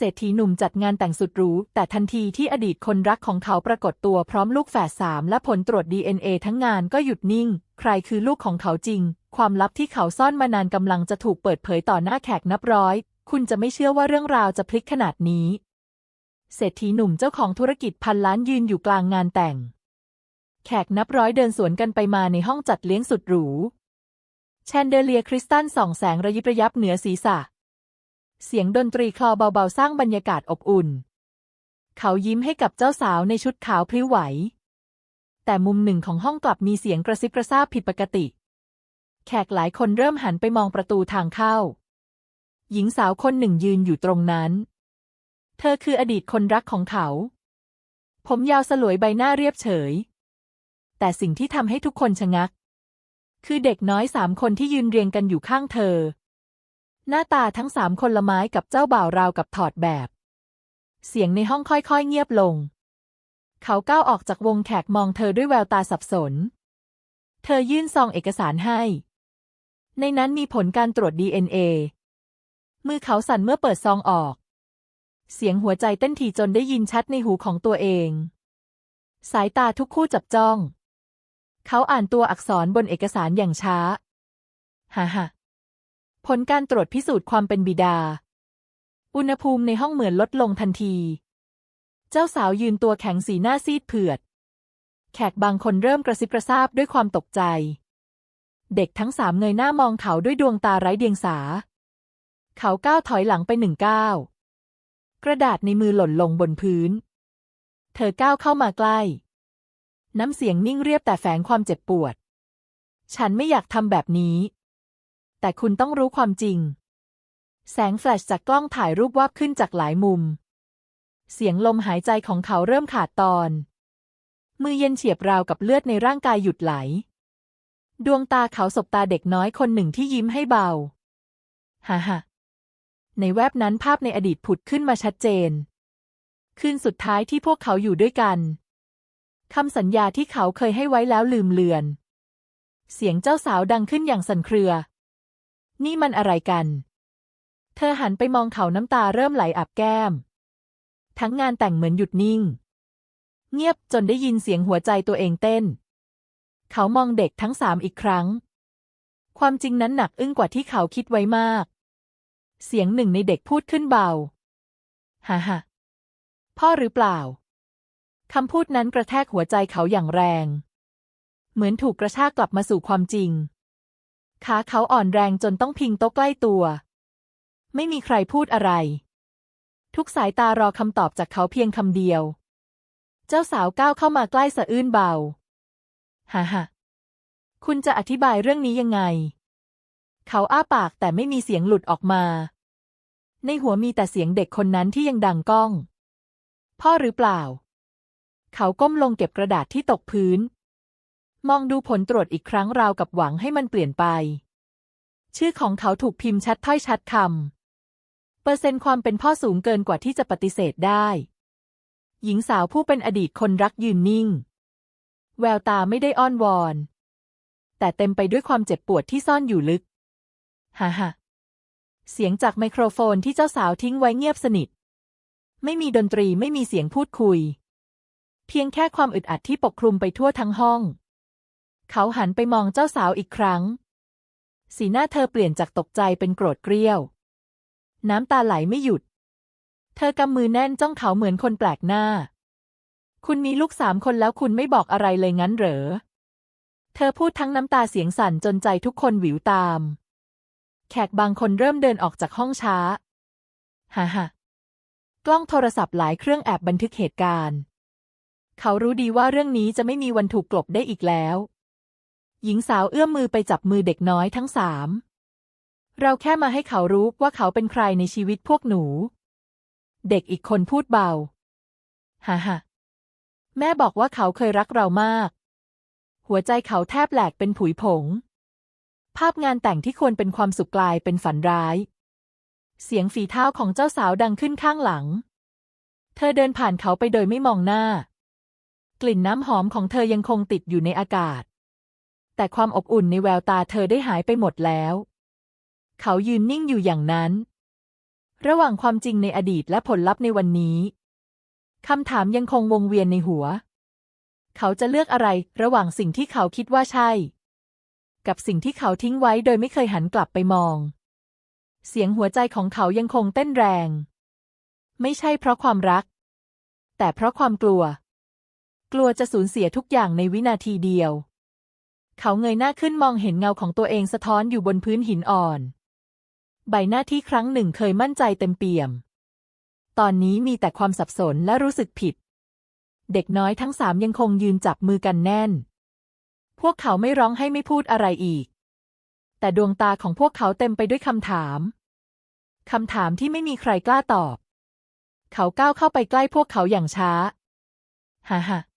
เศรษฐีหนุ่มจัดงานแต่งสุดหรู แต่ทันทีที่อดีตคนรักของเขาปรากฏตัวพร้อมลูกแฝดสามและผลตรวจ DNA ทั้งงานก็หยุดนิ่ง ใครคือลูกของเขาจริง ความลับที่เขาซ่อนมานานกำลังจะถูกเปิดเผยต่อหน้าแขกนับร้อย คุณจะไม่เชื่อว่าเรื่องราวจะพลิกขนาดนี้ เศรษฐีหนุ่มเจ้าของธุรกิจพันล้านยืนอยู่กลางงานแต่ง แขกนับร้อยเดินสวนกันไปมาในห้องจัดเลี้ยงสุดหรูแชนเดเลียคริสตัลส่องแสงระยิบระยับเหนือศีรษะ เสียงดนตรีคลอเบาๆ สร้างบรรยากาศอบอุ่น เขายิ้มให้กับเจ้าสาวในชุดขาวพลิ้วไหว แต่มุมหนึ่งของห้องกลับมีเสียงกระซิบกระซาบผิดปกติ แขกหลายคนเริ่มหันไปมองประตูทางเข้า หญิงสาวคนหนึ่งยืนอยู่ตรงนั้น เธอคืออดีตคนรักของเขา ผมยาวสลวยใบหน้าเรียบเฉย แต่สิ่งที่ทำให้ทุกคนชะงัก คือเด็กน้อยสามคนที่ยืนเรียงกันอยู่ข้างเธอ หน้าตาทั้งสามคนละไม้กับเจ้าบ่าวราวกับถอดแบบ เสียงในห้องค่อยๆเงียบลง เขาก้าวออกจากวงแขกมองเธอด้วยแววตาสับสน เธอยื่นซองเอกสารให้ ในนั้นมีผลการตรวจ DNA มือเขาสั่นเมื่อเปิดซองออก เสียงหัวใจเต้นถี่จนได้ยินชัดในหูของตัวเอง สายตาทุกคู่จับจ้อง เขาอ่านตัวอักษรบนเอกสารอย่างช้า ฮ่าฮ่า ผลการตรวจพิสูจน์ความเป็นบิดา อุณหภูมิในห้องเหมือนลดลงทันที เจ้าสาวยืนตัวแข็งสีหน้าซีดเผือด แขกบางคนเริ่มกระซิบกระซาบด้วยความตกใจ เด็กทั้งสามเงยหน้ามองเขาด้วยดวงตาไร้เดียงสา เขาก้าวถอยหลังไปหนึ่งก้าวกระดาษในมือหล่นลงบนพื้น เธอก้าวเข้ามาใกล้ น้ำเสียงนิ่งเรียบแต่แฝงความเจ็บปวด ฉันไม่อยากทำแบบนี้ แต่คุณต้องรู้ความจริง แสงแฟลชจากกล้องถ่ายรูปวาบขึ้นจากหลายมุม เสียงลมหายใจของเขาเริ่มขาดตอน มือเย็นเฉียบราวกับเลือดในร่างกายหยุดไหล ดวงตาเขาสบตาเด็กน้อยคนหนึ่งที่ยิ้มให้เบา ฮ่าฮ่าในแวบนั้นภาพในอดีตผุดขึ้นมาชัดเจน คืนสุดท้ายที่พวกเขาอยู่ด้วยกันคำสัญญาที่เขาเคยให้ไว้แล้วลืมเลือน เสียงเจ้าสาวดังขึ้นอย่างสั่นเครือ นี่มันอะไรกัน เธอหันไปมองเขาน้ำตาเริ่มไหลอาบแก้ม ทั้งงานแต่งเหมือนหยุดนิ่ง เงียบจนได้ยินเสียงหัวใจตัวเองเต้น เขามองเด็กทั้งสามอีกครั้ง ความจริงนั้นหนักอึ้งกว่าที่เขาคิดไว้มาก เสียงหนึ่งในเด็กพูดขึ้นเบาฮ่าฮ่าพ่อหรือเปล่า คำพูดนั้นกระแทกหัวใจเขาอย่างแรง เหมือนถูกกระชากกลับมาสู่ความจริง ขาเขาอ่อนแรงจนต้องพิงโต๊ะใกล้ตัว ไม่มีใครพูดอะไร ทุกสายตารอคำตอบจากเขาเพียงคำเดียว เจ้าสาวก้าวเข้ามาใกล้สะอื้นเบาฮ่าฮ่าคุณจะอธิบายเรื่องนี้ยังไง เขาอ้าปากแต่ไม่มีเสียงหลุดออกมา ในหัวมีแต่เสียงเด็กคนนั้นที่ยังดังก้อง พ่อหรือเปล่า เขาก้มลงเก็บกระดาษที่ตกพื้น มองดูผลตรวจอีกครั้งราวกับหวังให้มันเปลี่ยนไป ชื่อของเขาถูกพิมพ์ชัดถ้อยชัดคำ เปอร์เซ็นต์ความเป็นพ่อสูงเกินกว่าที่จะปฏิเสธได้ หญิงสาวผู้เป็นอดีตคนรักยืนนิ่ง แววตาไม่ได้อ้อนวอน แต่เต็มไปด้วยความเจ็บปวดที่ซ่อนอยู่ลึกฮ่าฮ่าเสียงจากไมโครโฟนที่เจ้าสาวทิ้งไว้เงียบสนิท ไม่มีดนตรีไม่มีเสียงพูดคุย เพียงแค่ความอึดอัดที่ปกคลุมไปทั่วทั้งห้อง เขาหันไปมองเจ้าสาวอีกครั้ง สีหน้าเธอเปลี่ยนจากตกใจเป็นโกรธเกรี้ยว น้ำตาไหลไม่หยุด เธอกำมือแน่นจ้องเขาเหมือนคนแปลกหน้า คุณมีลูกสามคนแล้วคุณไม่บอกอะไรเลยงั้นเหรอ เธอพูดทั้งน้ำตาเสียงสั่นจนใจทุกคนหวิวตาม แขกบางคนเริ่มเดินออกจากห้องช้า ฮ่าฮ่ากล้องโทรศัพท์หลายเครื่องแอบบันทึกเหตุการณ์ เขารู้ดีว่าเรื่องนี้จะไม่มีวันถูกกลบได้อีกแล้ว หญิงสาวเอื้อมมือไปจับมือเด็กน้อยทั้งสาม เราแค่มาให้เขารู้ว่าเขาเป็นใครในชีวิตพวกหนู เด็กอีกคนพูดเบา ฮ่าฮ่าแม่บอกว่าเขาเคยรักเรามาก หัวใจเขาแทบแหลกเป็นผุยผง ภาพงานแต่งที่ควรเป็นความสุขกลายเป็นฝันร้าย เสียงฝีเท้าของเจ้าสาวดังขึ้นข้างหลัง เธอเดินผ่านเขาไปโดยไม่มองหน้า กลิ่นน้ำหอมของเธอยังคงติดอยู่ในอากาศ แต่ความอบอุ่นในแววตาเธอได้หายไปหมดแล้ว เขายืนนิ่งอยู่อย่างนั้น ระหว่างความจริงในอดีตและผลลัพธ์ในวันนี้คำถามยังคงวงเวียนในหัว เขาจะเลือกอะไรระหว่างสิ่งที่เขาคิดว่าใช่ กับสิ่งที่เขาทิ้งไว้โดยไม่เคยหันกลับไปมอง เสียงหัวใจของเขายังคงเต้นแรง ไม่ใช่เพราะความรัก แต่เพราะความกลัว กลัวจะสูญเสียทุกอย่างในวินาทีเดียว เขาเงยหน้าขึ้นมองเห็นเงาของตัวเองสะท้อนอยู่บนพื้นหินอ่อน ใบหน้าที่ครั้งหนึ่งเคยมั่นใจเต็มเปี่ยม ตอนนี้มีแต่ความสับสนและรู้สึกผิด เด็กน้อยทั้งสามยังคงยืนจับมือกันแน่น พวกเขาไม่ร้องให้ไม่พูดอะไรอีก แต่ดวงตาของพวกเขาเต็มไปด้วยคำถามคำถามที่ไม่มีใครกล้าตอบ เขาก้าวเข้าไปใกล้พวกเขาอย่างช้า ฮ่าฮ่า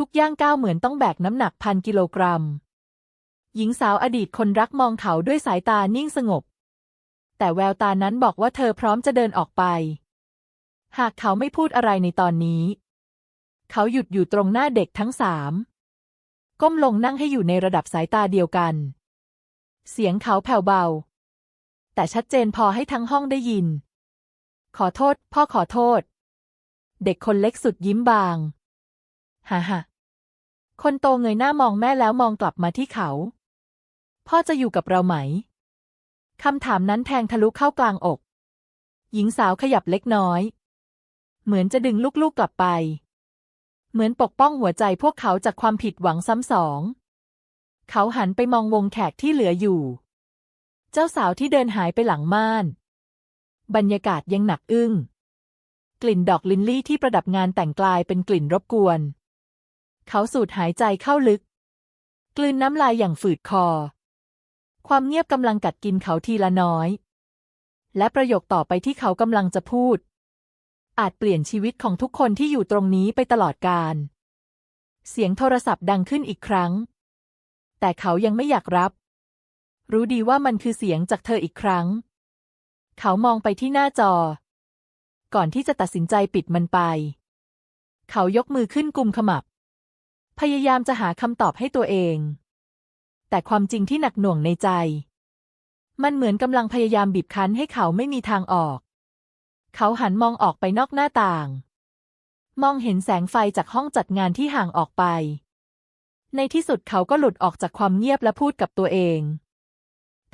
ทุกย่างก้าวเหมือนต้องแบกน้ำหนักพันกิโลกรัม หญิงสาวอดีตคนรักมองเขาด้วยสายตานิ่งสงบ แต่แววตานั้นบอกว่าเธอพร้อมจะเดินออกไป หากเขาไม่พูดอะไรในตอนนี้ เขาหยุดอยู่ตรงหน้าเด็กทั้งสามก้มลงนั่งให้อยู่ในระดับสายตาเดียวกัน เสียงเขาแผ่วเบา แต่ชัดเจนพอให้ทั้งห้องได้ยิน ขอโทษ พ่อขอโทษ เด็กคนเล็กสุดยิ้มบาง ฮ่าฮ่าคนโตเงยหน้ามองแม่แล้วมองกลับมาที่เขา พ่อจะอยู่กับเราไหม คำถามนั้นแทงทะลุเข้ากลางอก หญิงสาวขยับเล็กน้อย เหมือนจะดึงลูกๆกลับไป เหมือนปกป้องหัวใจพวกเขาจากความผิดหวังซ้ำสอง เขาหันไปมองวงแขกที่เหลืออยู่ เจ้าสาวที่เดินหายไปหลังม่าน บรรยากาศยังหนักอึ้ง กลิ่นดอกลินลี่ที่ประดับงานแต่งกลายเป็นกลิ่นรบกวน เขาสูดหายใจเข้าลึก กลืนน้ำลายอย่างฝืดคอ ความเงียบกำลังกัดกินเขาทีละน้อย และประโยคต่อไปที่เขากำลังจะพูด อาจเปลี่ยนชีวิตของทุกคนที่อยู่ตรงนี้ไปตลอดกาลเสียงโทรศัพท์ดังขึ้นอีกครั้ง แต่เขายังไม่อยากรับ รู้ดีว่ามันคือเสียงจากเธออีกครั้ง เขามองไปที่หน้าจอ ก่อนที่จะตัดสินใจปิดมันไป เขายกมือขึ้นกุมขมับ พยายามจะหาคำตอบให้ตัวเอง แต่ความจริงที่หนักหน่วงในใจ มันเหมือนกำลังพยายามบีบคั้นให้เขาไม่มีทางออก เขาหันมองออกไปนอกหน้าต่าง มองเห็นแสงไฟจากห้องจัดงานที่ห่างออกไป ในที่สุดเขาก็หลุดออกจากความเงียบและพูดกับตัวเอง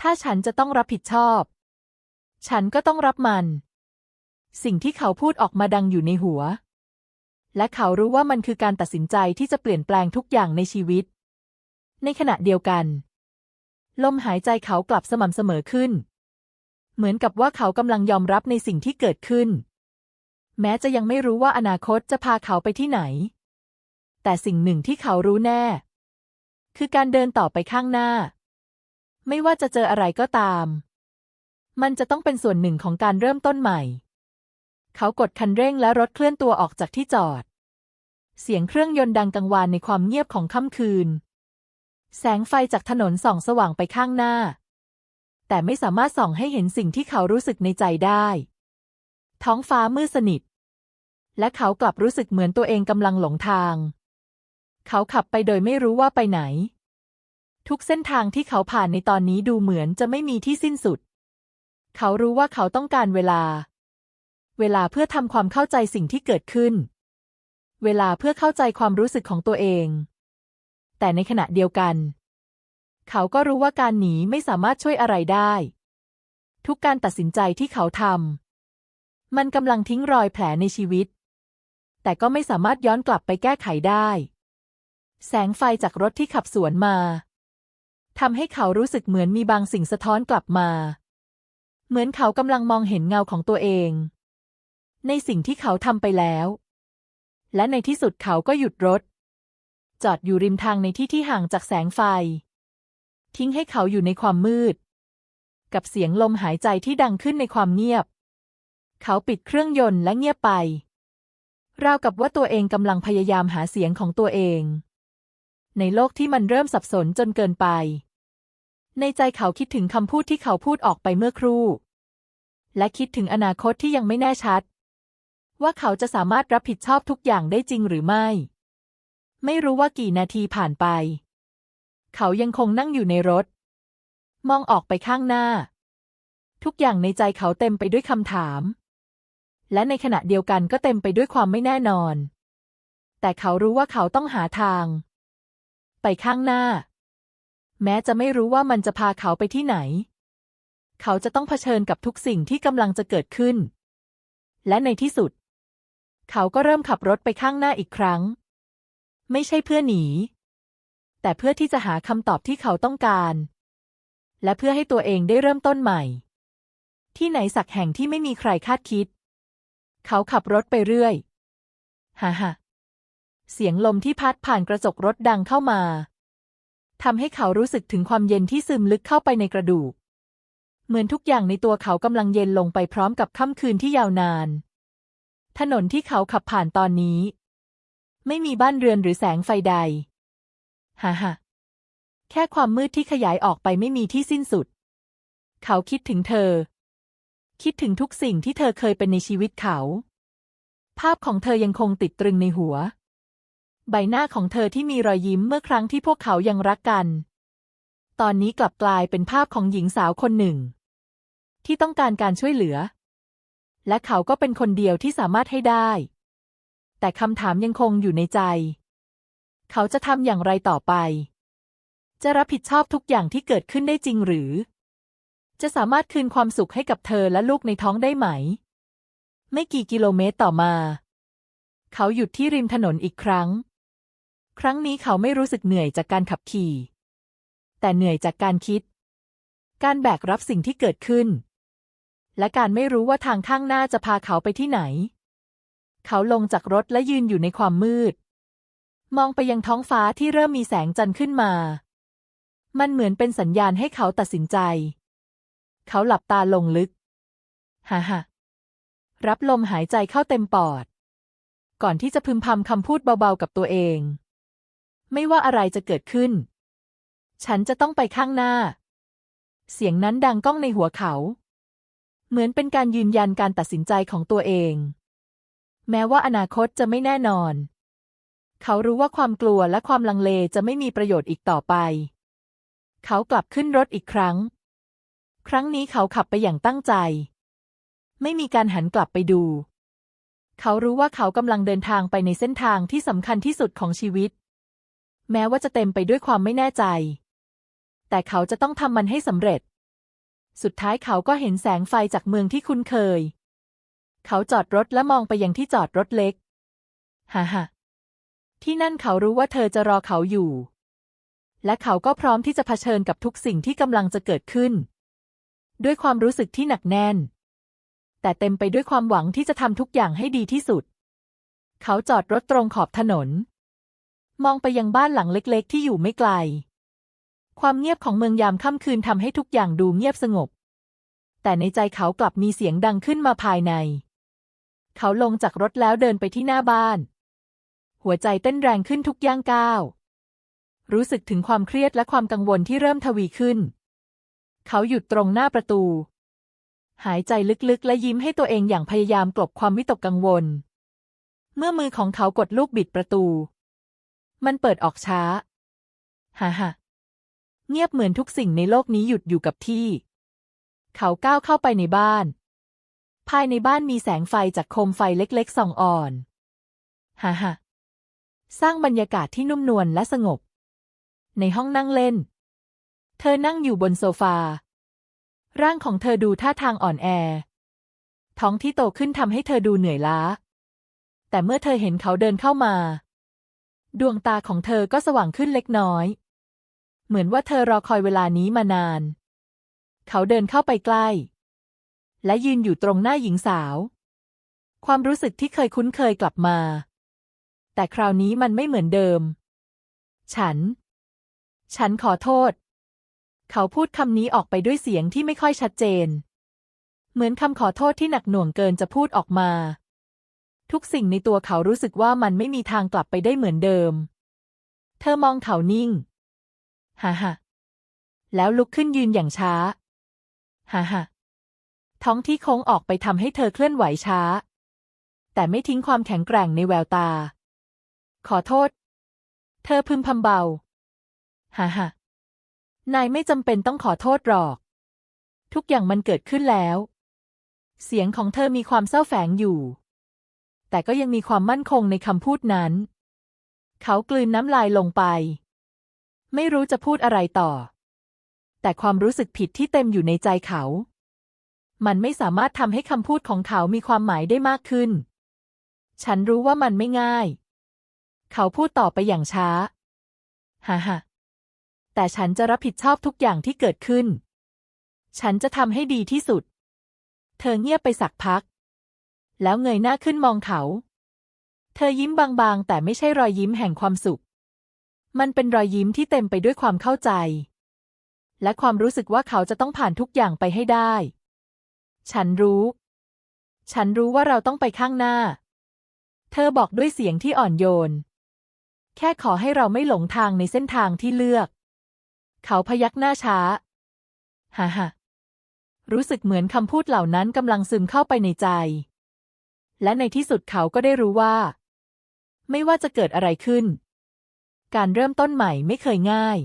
ถ้าฉันจะต้องรับผิดชอบ ฉันก็ต้องรับมัน สิ่งที่เขาพูดออกมาดังอยู่ในหัว และเขารู้ว่ามันคือการตัดสินใจที่จะเปลี่ยนแปลงทุกอย่างในชีวิต ในขณะเดียวกัน ลมหายใจเขากลับสม่ำเสมอขึ้น เหมือนกับว่าเขากำลังยอมรับในสิ่งที่เกิดขึ้น แม้จะยังไม่รู้ว่าอนาคตจะพาเขาไปที่ไหน แต่สิ่งหนึ่งที่เขารู้แน่ คือการเดินต่อไปข้างหน้า ไม่ว่าจะเจออะไรก็ตาม มันจะต้องเป็นส่วนหนึ่งของการเริ่มต้นใหม่ เขากดคันเร่งและรถเคลื่อนตัวออกจากที่จอด เสียงเครื่องยนต์ดังกังวานในความเงียบของค่ำคืน แสงไฟจากถนนส่องสว่างไปข้างหน้า แต่ไม่สามารถส่องให้เห็นสิ่งที่เขารู้สึกในใจได้ ท้องฟ้ามืดสนิท และเขากลับรู้สึกเหมือนตัวเองกำลังหลงทาง เขาขับไปโดยไม่รู้ว่าไปไหน ทุกเส้นทางที่เขาผ่านในตอนนี้ดูเหมือนจะไม่มีที่สิ้นสุด เขารู้ว่าเขาต้องการเวลา เวลาเพื่อทำความเข้าใจสิ่งที่เกิดขึ้น เวลาเพื่อเข้าใจความรู้สึกของตัวเอง แต่ในขณะเดียวกัน เขาก็รู้ว่าการหนีไม่สามารถช่วยอะไรได้ ทุกการตัดสินใจที่เขาทำมันกำลังทิ้งรอยแผลในชีวิต แต่ก็ไม่สามารถย้อนกลับไปแก้ไขได้ แสงไฟจากรถที่ขับสวนมาทำให้เขารู้สึกเหมือนมีบางสิ่งสะท้อนกลับมา เหมือนเขากำลังมองเห็นเงาของตัวเอง ในสิ่งที่เขาทำไปแล้ว และในที่สุดเขาก็หยุดรถ จอดอยู่ริมทางในที่ที่ห่างจากแสงไฟ ทิ้งให้เขาอยู่ในความมืด กับเสียงลมหายใจที่ดังขึ้นในความเงียบ เขาปิดเครื่องยนต์และเงียบไป ราวกับว่าตัวเองกำลังพยายามหาเสียงของตัวเอง ในโลกที่มันเริ่มสับสนจนเกินไป ในใจเขาคิดถึงคำพูดที่เขาพูดออกไปเมื่อครู่ และคิดถึงอนาคตที่ยังไม่แน่ชัด ว่าเขาจะสามารถรับผิดชอบทุกอย่างได้จริงหรือไม่ ไม่รู้ว่ากี่นาทีผ่านไป เขายังคงนั่งอยู่ในรถ มองออกไปข้างหน้า ทุกอย่างในใจเขาเต็มไปด้วยคำถาม และในขณะเดียวกันก็เต็มไปด้วยความไม่แน่นอน แต่เขารู้ว่าเขาต้องหาทาง ไปข้างหน้า แม้จะไม่รู้ว่ามันจะพาเขาไปที่ไหน เขาจะต้องเผชิญกับทุกสิ่งที่กำลังจะเกิดขึ้นและในที่สุด เขาก็เริ่มขับรถไปข้างหน้าอีกครั้ง ไม่ใช่เพื่อหนี แต่เพื่อที่จะหาคำตอบที่เขาต้องการ และเพื่อให้ตัวเองได้เริ่มต้นใหม่ ที่ไหนสักแห่งที่ไม่มีใครคาดคิด เขาขับรถไปเรื่อยฮ่าฮ่าเสียงลมที่พัดผ่านกระจกรถดังเข้ามาทำให้เขารู้สึกถึงความเย็นที่ซึมลึกเข้าไปในกระดูก เหมือนทุกอย่างในตัวเขากำลังเย็นลงไปพร้อมกับค่ำคืนที่ยาวนาน ถนนที่เขาขับผ่านตอนนี้ ไม่มีบ้านเรือนหรือแสงไฟใด ฮ่าฮ่าแค่ความมืดที่ขยายออกไปไม่มีที่สิ้นสุด เขาคิดถึงเธอ คิดถึงทุกสิ่งที่เธอเคยเป็นในชีวิตเขา ภาพของเธอยังคงติดตรึงในหัว ใบหน้าของเธอที่มีรอยยิ้มเมื่อครั้งที่พวกเขายังรักกัน ตอนนี้กลับกลายเป็นภาพของหญิงสาวคนหนึ่ง ที่ต้องการการช่วยเหลือ และเขาก็เป็นคนเดียวที่สามารถให้ได้ แต่คำถามยังคงอยู่ในใจ เขาจะทำอย่างไรต่อไป จะรับผิดชอบทุกอย่างที่เกิดขึ้นได้จริงหรือ จะสามารถคืนความสุขให้กับเธอและลูกในท้องได้ไหม ไม่กี่กิโลเมตรต่อมา เขาหยุดที่ริมถนนอีกครั้ง ครั้งนี้เขาไม่รู้สึกเหนื่อยจากการขับขี่ แต่เหนื่อยจากการคิด การแบกรับสิ่งที่เกิดขึ้น และการไม่รู้ว่าทางข้างหน้าจะพาเขาไปที่ไหน เขาลงจากรถและยืนอยู่ในความมืด มองไปยังท้องฟ้าที่เริ่มมีแสงจันทร์ขึ้นมา มันเหมือนเป็นสัญญาณให้เขาตัดสินใจ เขาหลับตาลงลึกฮ่าฮ่ารับลมหายใจเข้าเต็มปอด ก่อนที่จะพึมพำคำพูดเบาๆกับตัวเอง ไม่ว่าอะไรจะเกิดขึ้น ฉันจะต้องไปข้างหน้า เสียงนั้นดังก้องในหัวเขา เหมือนเป็นการยืนยันการตัดสินใจของตัวเอง แม้ว่าอนาคตจะไม่แน่นอน เขารู้ว่าความกลัวและความลังเลจะไม่มีประโยชน์อีกต่อไป เขากลับขึ้นรถอีกครั้ง ครั้งนี้เขาขับไปอย่างตั้งใจ ไม่มีการหันกลับไปดู เขารู้ว่าเขากำลังเดินทางไปในเส้นทางที่สำคัญที่สุดของชีวิต แม้ว่าจะเต็มไปด้วยความไม่แน่ใจ แต่เขาจะต้องทำมันให้สำเร็จ สุดท้ายเขาก็เห็นแสงไฟจากเมืองที่คุ้นเคย เขาจอดรถและมองไปยังที่จอดรถเล็ก ฮ่าฮ่าที่นั่นเขารู้ว่าเธอจะรอเขาอยู่ และเขาก็พร้อมที่จะเผชิญกับทุกสิ่งที่กำลังจะเกิดขึ้น ด้วยความรู้สึกที่หนักแน่น แต่เต็มไปด้วยความหวังที่จะทำทุกอย่างให้ดีที่สุด เขาจอดรถตรงขอบถนน มองไปยังบ้านหลังเล็ก ๆ ที่อยู่ไม่ไกล ความเงียบของเมืองยามค่ำคืนทำให้ทุกอย่างดูเงียบสงบ แต่ในใจเขากลับมีเสียงดังขึ้นมาภายใน เขาลงจากรถแล้วเดินไปที่หน้าบ้าน หัวใจเต้นแรงขึ้นทุกย่างก้าว รู้สึกถึงความเครียดและความกังวลที่เริ่มทวีขึ้น เขาหยุดตรงหน้าประตู หายใจลึกๆ และยิ้มให้ตัวเองอย่างพยายามกลบความวิตกกังวล เมื่อมือของเขากดลูกบิดประตู มันเปิดออกช้า ฮ่าฮ่า เงียบเหมือนทุกสิ่งในโลกนี้หยุดอยู่กับที่ เขาก้าวเข้าไปในบ้าน ภายในบ้านมีแสงไฟจากโคมไฟเล็กๆส่องอ่อนฮ่าฮ่าสร้างบรรยากาศที่นุ่มนวลและสงบ ในห้องนั่งเล่น เธอนั่งอยู่บนโซฟา ร่างของเธอดูท่าทางอ่อนแอ ท้องที่โตขึ้นทำให้เธอดูเหนื่อยล้า แต่เมื่อเธอเห็นเขาเดินเข้ามา ดวงตาของเธอก็สว่างขึ้นเล็กน้อย เหมือนว่าเธอรอคอยเวลานี้มานาน เขาเดินเข้าไปใกล้ และยืนอยู่ตรงหน้าหญิงสาว ความรู้สึกที่เคยคุ้นเคยกลับมา แต่คราวนี้มันไม่เหมือนเดิม ฉัน ฉันขอโทษ เขาพูดคำนี้ออกไปด้วยเสียงที่ไม่ค่อยชัดเจน เหมือนคำขอโทษที่หนักหน่วงเกินจะพูดออกมาทุกสิ่งในตัวเขารู้สึกว่ามันไม่มีทางกลับไปได้เหมือนเดิม เธอมองเขานิ่ง ฮ่าฮ่าแล้วลุกขึ้นยืนอย่างช้าฮ่าฮ่าท้องที่โค้งออกไปทำให้เธอเคลื่อนไหวช้า แต่ไม่ทิ้งความแข็งแกร่งในแววตา ขอโทษ เธอพึมพำเบาฮ่าฮ่านายไม่จำเป็นต้องขอโทษหรอก ทุกอย่างมันเกิดขึ้นแล้ว เสียงของเธอมีความเศร้าแฝงอยู่ แต่ก็ยังมีความมั่นคงในคำพูดนั้น เขากลืนน้ำลายลงไป ไม่รู้จะพูดอะไรต่อ แต่ความรู้สึกผิดที่เต็มอยู่ในใจเขา มันไม่สามารถทำให้คำพูดของเขามีความหมายได้มากขึ้น ฉันรู้ว่ามันไม่ง่าย เขาพูดต่อไปอย่างช้าฮ่าฮ่าแต่ฉันจะรับผิดชอบทุกอย่างที่เกิดขึ้น ฉันจะทำให้ดีที่สุด เธอเงียบไปสักพัก แล้วเงยหน้าขึ้นมองเขา เธอยิ้มบางๆ แต่ไม่ใช่รอยยิ้มแห่งความสุข มันเป็นรอยยิ้มที่เต็มไปด้วยความเข้าใจ และความรู้สึกว่าเขาจะต้องผ่านทุกอย่างไปให้ได้ ฉันรู้ ฉันรู้ว่าเราต้องไปข้างหน้า เธอบอกด้วยเสียงที่อ่อนโยน แค่ขอให้เราไม่หลงทางในเส้นทางที่เลือก เขาพยักหน้าช้า ฮ่าฮ่ารู้สึกเหมือนคำพูดเหล่านั้นกำลังซึมเข้าไปในใจ และในที่สุดเขาก็ได้รู้ว่า ไม่ว่าจะเกิดอะไรขึ้น การเริ่มต้นใหม่ไม่เคยง่าย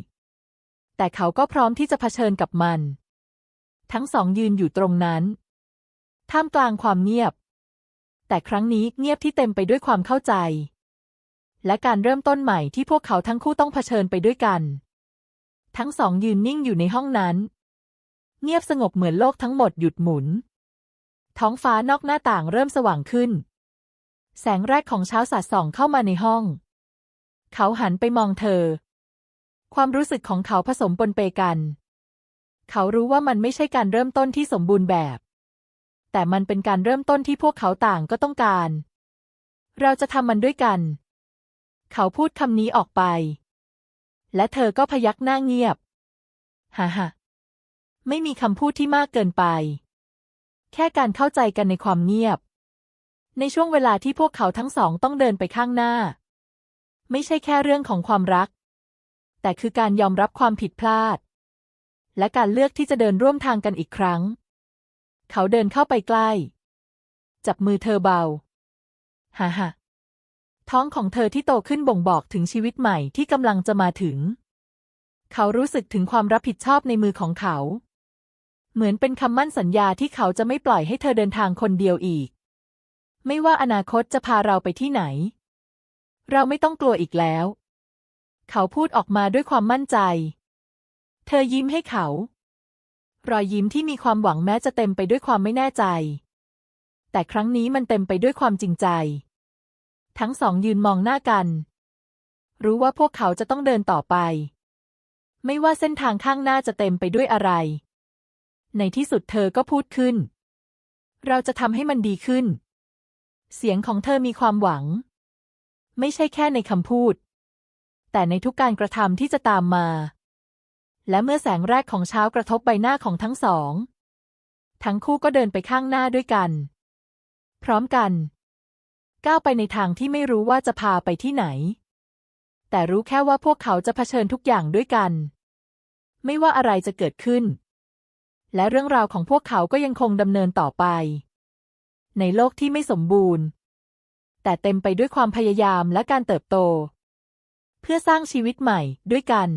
แต่เขาก็พร้อมที่จะเผชิญกับมัน ทั้งสองยืนอยู่ตรงนั้น ท่ามกลางความเงียบ แต่ครั้งนี้เงียบที่เต็มไปด้วยความเข้าใจ และการเริ่มต้นใหม่ที่พวกเขาทั้งคู่ต้องเผชิญไปด้วยกัน ทั้งสองยืนนิ่งอยู่ในห้องนั้น เงียบสงบเหมือนโลกทั้งหมดหยุดหมุน ท้องฟ้านอกหน้าต่างเริ่มสว่างขึ้น แสงแรกของเช้าสาดส่องเข้ามาในห้อง เขาหันไปมองเธอ ความรู้สึกของเขาผสมปนเปกัน เขารู้ว่ามันไม่ใช่การเริ่มต้นที่สมบูรณ์แบบ แต่มันเป็นการเริ่มต้นที่พวกเขาต่างก็ต้องการ เราจะทำมันด้วยกัน เขาพูดคำนี้ออกไป และเธอก็พยักหน้าเงียบฮ่าฮ่าไม่มีคำพูดที่มากเกินไป แค่การเข้าใจกันในความเงียบ ในช่วงเวลาที่พวกเขาทั้งสองต้องเดินไปข้างหน้า ไม่ใช่แค่เรื่องของความรัก แต่คือการยอมรับความผิดพลาด และการเลือกที่จะเดินร่วมทางกันอีกครั้ง เขาเดินเข้าไปใกล้ จับมือเธอเบาฮ่าฮ่าท้องของเธอที่โตขึ้นบ่งบอกถึงชีวิตใหม่ที่กำลังจะมาถึง เขารู้สึกถึงความรับผิดชอบในมือของเขา เหมือนเป็นคำมั่นสัญญาที่เขาจะไม่ปล่อยให้เธอเดินทางคนเดียวอีก ไม่ว่าอนาคตจะพาเราไปที่ไหน เราไม่ต้องกลัวอีกแล้ว เขาพูดออกมาด้วยความมั่นใจ เธอยิ้มให้เขา รอยยิ้มที่มีความหวังแม้จะเต็มไปด้วยความไม่แน่ใจ แต่ครั้งนี้มันเต็มไปด้วยความจริงใจ ทั้งสองยืนมองหน้ากัน รู้ว่าพวกเขาจะต้องเดินต่อไป ไม่ว่าเส้นทางข้างหน้าจะเต็มไปด้วยอะไร ในที่สุดเธอก็พูดขึ้น เราจะทำให้มันดีขึ้น เสียงของเธอมีความหวัง ไม่ใช่แค่ในคำพูด แต่ในทุกการกระทำที่จะตามมา และเมื่อแสงแรกของเช้ากระทบใบหน้าของทั้งสอง ทั้งคู่ก็เดินไปข้างหน้าด้วยกัน พร้อมกัน ก้าวไปในทางที่ไม่รู้ว่าจะพาไปที่ไหน แต่รู้แค่ว่าพวกเขาจะเผชิญทุกอย่างด้วยกัน ไม่ว่าอะไรจะเกิดขึ้น และเรื่องราวของพวกเขาก็ยังคงดำเนินต่อไป ในโลกที่ไม่สมบูรณ์ แต่เต็มไปด้วยความพยายามและการเติบโต เพื่อสร้างชีวิตใหม่ด้วยกัน